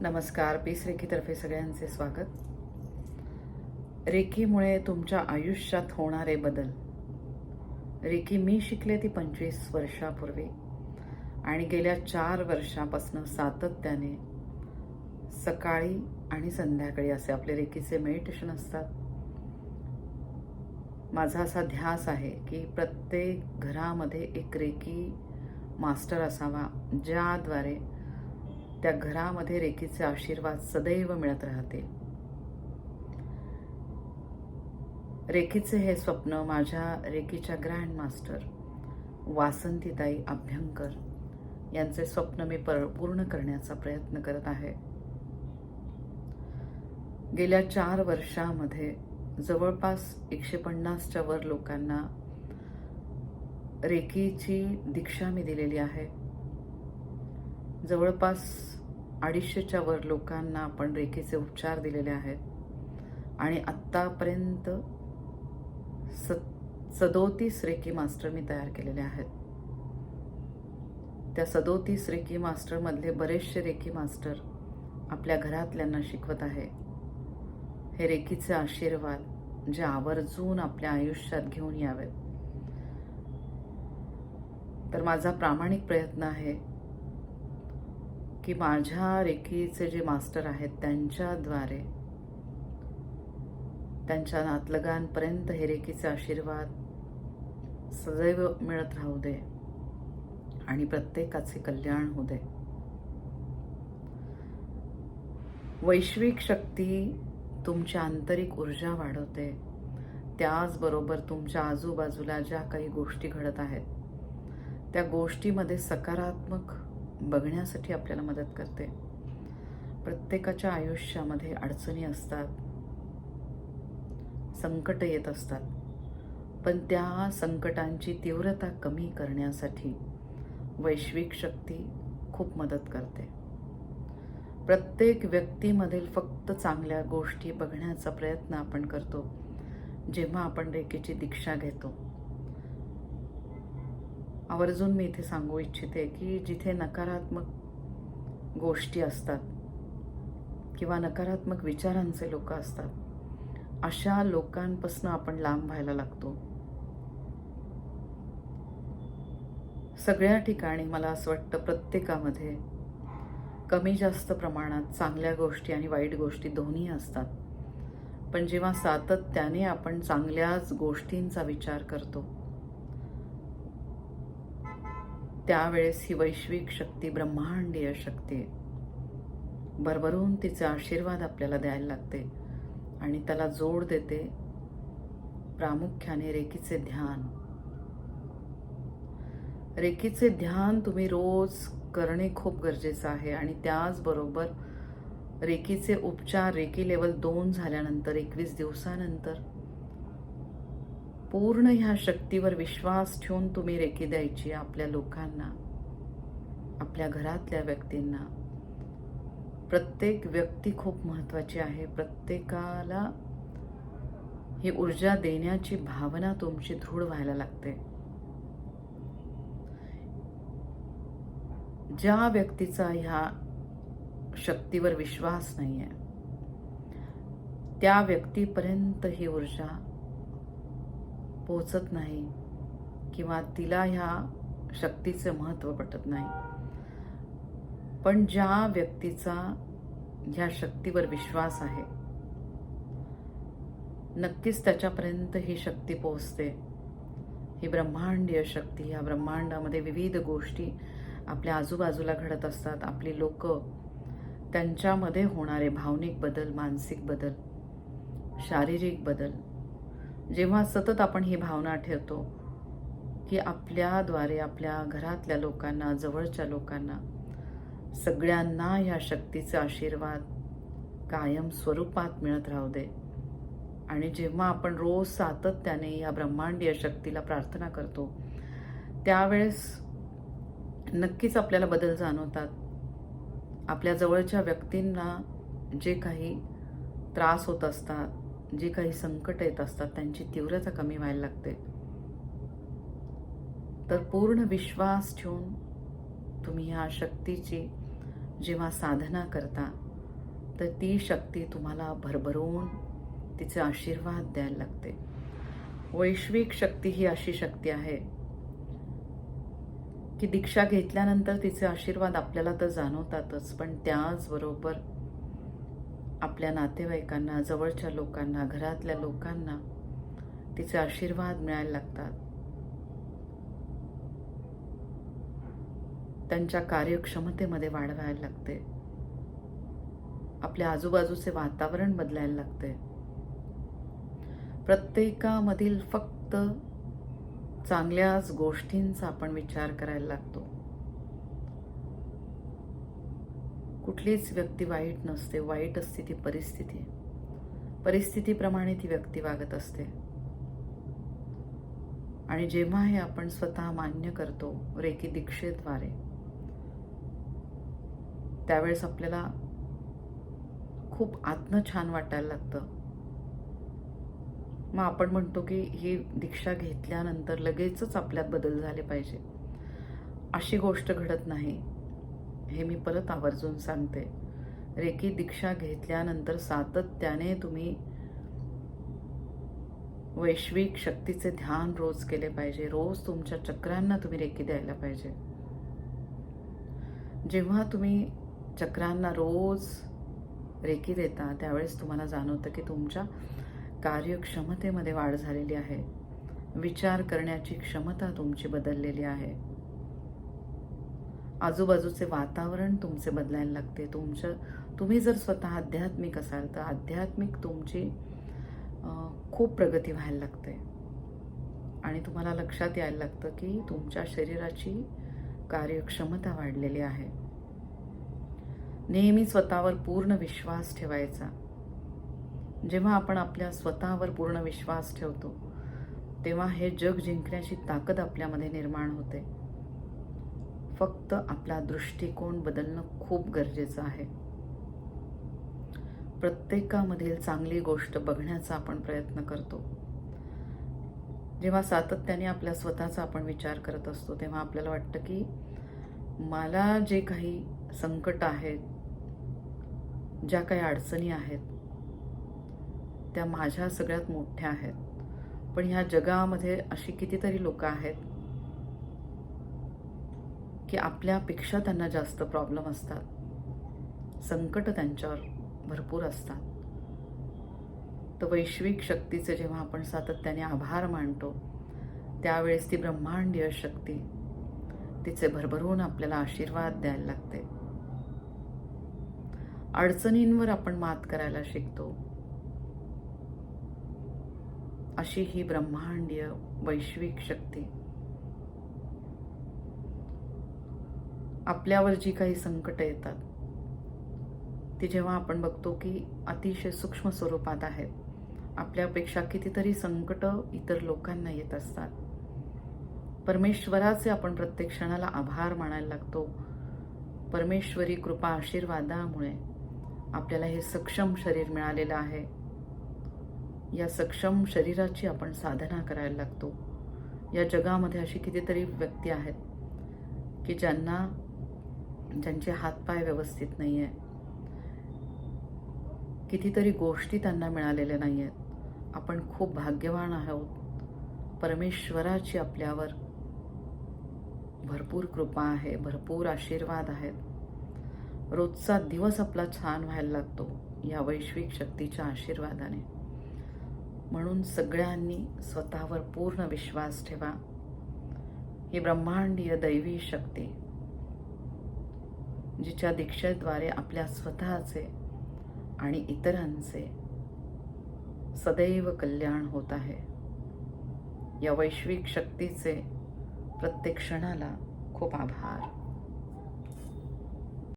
नमस्कार पीस रेखीतर्फे सगळ्यांचे स्वागत. रेखीमुळे तुमच्या आयुष्यात होणारे बदल. रेखी मी शिकले ती पंचवीस वर्षापूर्वी आणि गेल्या चार वर्षापासून सातत्याने सकाळी आणि संध्याकाळी असे आपले रेखीचे मेडिटेशन असतात. माझा असा ध्यास आहे की प्रत्येक घरामध्ये एक रेखी मास्टर असावा ज्याद्वारे त्या घरामध्ये रेखीचे आशीर्वाद सदैव मिळत राहतील रेखीचे हे स्वप्न माझ्या रेखीच्या ग्रँड मास्टर वासंतीताई अभ्यंकर यांचे स्वप्न मी पर पूर्ण करण्याचा प्रयत्न करत आहे. गेल्या चार वर्षामध्ये जवळपास एकशे पन्नासच्या वर लोकांना रेखीची दीक्षा मी दिलेली आहे. जवळपास अडीचशेच्या वर लोकांना आपण रेखीचे उपचार दिलेले आहेत. आणि आत्तापर्यंत स सदोतीस रेकी मास्टर मी तयार केलेले आहेत. त्या सदोतीस रेकी मास्टरमधले बरेचसे रेकी मास्टर आपल्या घरातल्यांना शिकवत आहे. हे रेकीचे आशीर्वाद जे आवर्जून आपल्या आयुष्यात घेऊन यावेत. तर माझा प्रामाणिक प्रयत्न आहे की माझ्या रेखीचे जे मास्टर आहेत त्यांच्याद्वारे त्यांच्या नातलगांपर्यंत हे रेखीचे आशीर्वाद सदैव मिळत राहू दे आणि प्रत्येकाचे कल्याण होऊ दे. वैश्विक शक्ती तुमची आंतरिक ऊर्जा वाढवते. त्याचबरोबर तुमच्या आजूबाजूला ज्या काही गोष्टी घडत आहेत त्या गोष्टीमध्ये सकारात्मक बघण्यासाठी आपल्याला मदत करते. प्रत्येकाच्या आयुष्यामध्ये अडचणी असतात. संकट येत असतात. पण त्या संकटांची तीव्रता कमी करण्यासाठी वैश्विक शक्ती खूप मदत करते. प्रत्येक व्यक्तीमधील फक्त चांगल्या गोष्टी बघण्याचा प्रयत्न आपण करतो. जेव्हा आपण रेखेची दीक्षा घेतो आवर्जून मी इथे सांगू इच्छिते की जिथे नकारात्मक गोष्टी असतात किंवा नकारात्मक विचारांचे लोक असतात अशा लोकांपासून आपण लांब व्हायला लागतो. सगळ्या ठिकाणी मला असं वाटतं प्रत्येकामध्ये कमी जास्त प्रमाणात चांगल्या गोष्टी आणि वाईट गोष्टी दोन्ही असतात. पण जेव्हा सातत्याने आपण चांगल्याच गोष्टींचा विचार करतो त्यावेळेस ही वैश्विक शक्ती ब्रह्मांडीय शक्ती भरभरून तिचा आशीर्वाद आपल्याला द्यायला लागते आणि त्याला जोड देते प्रामुख्याने रेकीचे ध्यान. रेकीचे ध्यान तुम्ही रोज करणे खूप गरजेचं आहे आणि त्याचबरोबर रेकीचे उपचार रेकी लेवल दोन झाल्यानंतर एकवीस दिवसानंतर पूर्ण ह्या शक्तीवर विश्वास ठेवून तुम्ही रेखी द्यायची आपल्या लोकांना आपल्या घरातल्या व्यक्तींना. प्रत्येक व्यक्ती खूप महत्त्वाची आहे. प्रत्येकाला ही ऊर्जा देण्याची भावना तुमची दृढ व्हायला लागते. ज्या व्यक्तीचा ह्या शक्तीवर विश्वास नाही आहे त्या व्यक्तीपर्यंत ही ऊर्जा पोचत नाही किंवा तिला ह्या शक्तीचे महत्त्व पटत नाही. पण ज्या व्यक्तीचा ह्या शक्तीवर विश्वास आहे नक्कीच त्याच्यापर्यंत ही शक्ती पोचते ही ब्रह्मांडीय शक्ती या ब्रह्मांडामध्ये विविध गोष्टी आपल्या आजूबाजूला घडत असतात. आपली लोक त्यांच्यामध्ये होणारे भावनिक बदल मानसिक बदल शारीरिक बदल जेव्हा सतत आपण ही भावना ठेवतो की आपल्याद्वारे आपल्या घरातल्या लोकांना जवळच्या लोकांना सगळ्यांना ह्या शक्तीचा आशीर्वाद कायम स्वरूपात मिळत राहू दे. आणि जेव्हा आपण रोज सातत्याने या ब्रह्मांडीय शक्तीला प्रार्थना करतो त्यावेळेस नक्कीच आपल्याला बदल जाणवतात. आपल्या जवळच्या व्यक्तींना जे काही त्रास होत असतात जे काही संकट येत असतात त्यांची तीव्रता कमी व्हायला लागते. तर पूर्ण विश्वास ठेवून तुम्ही ह्या शक्तीची जेव्हा साधना करता तर ती शक्ती तुम्हाला भरभरून तिचे आशीर्वाद द्यायला लागते. वैश्विक शक्ती ही अशी शक्ती आहे की दीक्षा घेतल्यानंतर तिचे आशीर्वाद आपल्याला तर जाणवतातच पण त्याचबरोबर आपल्या नातेवाईकांना जवळच्या लोकांना घरातल्या लोकांना तिचे आशीर्वाद मिळायला लागतात. त्यांच्या कार्यक्षमतेमध्ये वाढ व्हायला लागते. आपल्या आजूबाजूचे वातावरण बदलायला लागते. प्रत्येकामधील फक्त चांगल्याच गोष्टींचा आपण विचार करायला लागतो. कुठलीच व्यक्ती वाईट नसते वाईट असते ती परिस्थिती. परिस्थितीप्रमाणे ती व्यक्ती वागत असते. आणि जेव्हा हे आपण स्वतः मान्य करतो रेकी दीक्षेद्वारे त्यावेळेस आपल्याला खूप आत्म छान वाटायला लागतं. मग आपण म्हणतो की ही दीक्षा घेतल्यानंतर लगेचच आपल्यात बदल झाले पाहिजे. अशी गोष्ट घडत नाही. हे मी परत आवर्जून सांगते. रेकी दीक्षा घेतल्यानंतर सातत्याने तुम्ही वैश्विक शक्तीचे ध्यान रोज केले पाहिजे. रोज तुमच्या चक्रांना तुम्ही रेकी द्यायला पाहिजे. जेव्हा तुम्ही चक्रांना रोज रेकी देता त्यावेळेस तुम्हाला जाणवतं की तुमच्या कार्यक्षमतेमध्ये वाढ झालेली आहे. विचार करण्याची क्षमता तुमची बदललेली आहे. आजूबाजूचे वातावरण तुमचे बदलायला लागते. तुमचं तुम्ही जर स्वतः आध्यात्मिक असाल तर आध्यात्मिक तुमची खूप प्रगती व्हायला लागते. आणि तुम्हाला लक्षात यायला लागतं की तुमच्या शरीराची कार्यक्षमता वाढलेली आहे. नेहमी स्वतःवर पूर्ण विश्वास ठेवायचा. जेव्हा आपण आपल्या स्वतःवर पूर्ण विश्वास ठेवतो तेव्हा हे जग जिंकण्याची ताकद आपल्यामध्ये निर्माण होते. फक्त आपला दृष्टिकोन बदलणं खूप गरजेचं आहे. प्रत्येकामधील चांगली गोष्ट बघण्याचा आपण प्रयत्न करतो. जेव्हा सातत्याने आपल्या स्वतःचा आपण विचार करत असतो तेव्हा आपल्याला वाटतं की मला जे काही संकट आहेत ज्या काही अडचणी आहेत त्या माझ्या सगळ्यात मोठ्या आहेत. पण ह्या जगामध्ये अशी कितीतरी लोक आहेत की आपल्यापेक्षा त्यांना जास्त प्रॉब्लेम असतात. संकट त्यांच्यावर भरपूर असतात. तर वैश्विक शक्तीचे जेव्हा आपण सातत्याने आभार मानतो त्यावेळेस ती ब्रह्मांडीय शक्ती तिचे भरभरून आपल्याला आशीर्वाद द्यायला लागते. अडचणींवर आपण मात करायला शिकतो. अशी ही ब्रह्मांडीय वैश्विक शक्ती. आपल्यावर जी काही संकट येतात ती जेव्हा आपण बघतो की अतिशय सूक्ष्म स्वरूपात आहेत आपल्यापेक्षा कितीतरी संकट इतर लोकांना येत असतात. परमेश्वराचे आपण प्रत्येक क्षणाला आभार मानायला लागतो. परमेश्वरी कृपा आशीर्वादामुळे आपल्याला हे सक्षम शरीर मिळालेलं आहे. या सक्षम शरीराची आपण साधना करायला लागतो. या जगामध्ये अशी कितीतरी व्यक्ती आहेत की ज्यांना ज्यांचे हातपाय व्यवस्थित नाही आहे कितीतरी गोष्टी त्यांना मिळालेल्या नाही आहेत आपण खूप भाग्यवान आहोत. परमेश्वराची आपल्यावर भरपूर कृपा आहे भरपूर आशीर्वाद आहेत. रोजचा दिवस आपला छान व्हायला लागतो या वैश्विक शक्तीच्या आशीर्वादाने. म्हणून सगळ्यांनी स्वतःवर पूर्ण विश्वास ठेवा. ही ब्रह्मांडीय दैवी शक्ती. जिच्या दीक्षेद्वारे आपल्या स्वतःचे आणि इतरांचे सदैव कल्याण होत आहे. या वैश्विक शक्तीचे प्रत्येक क्षणाला खूप आभार.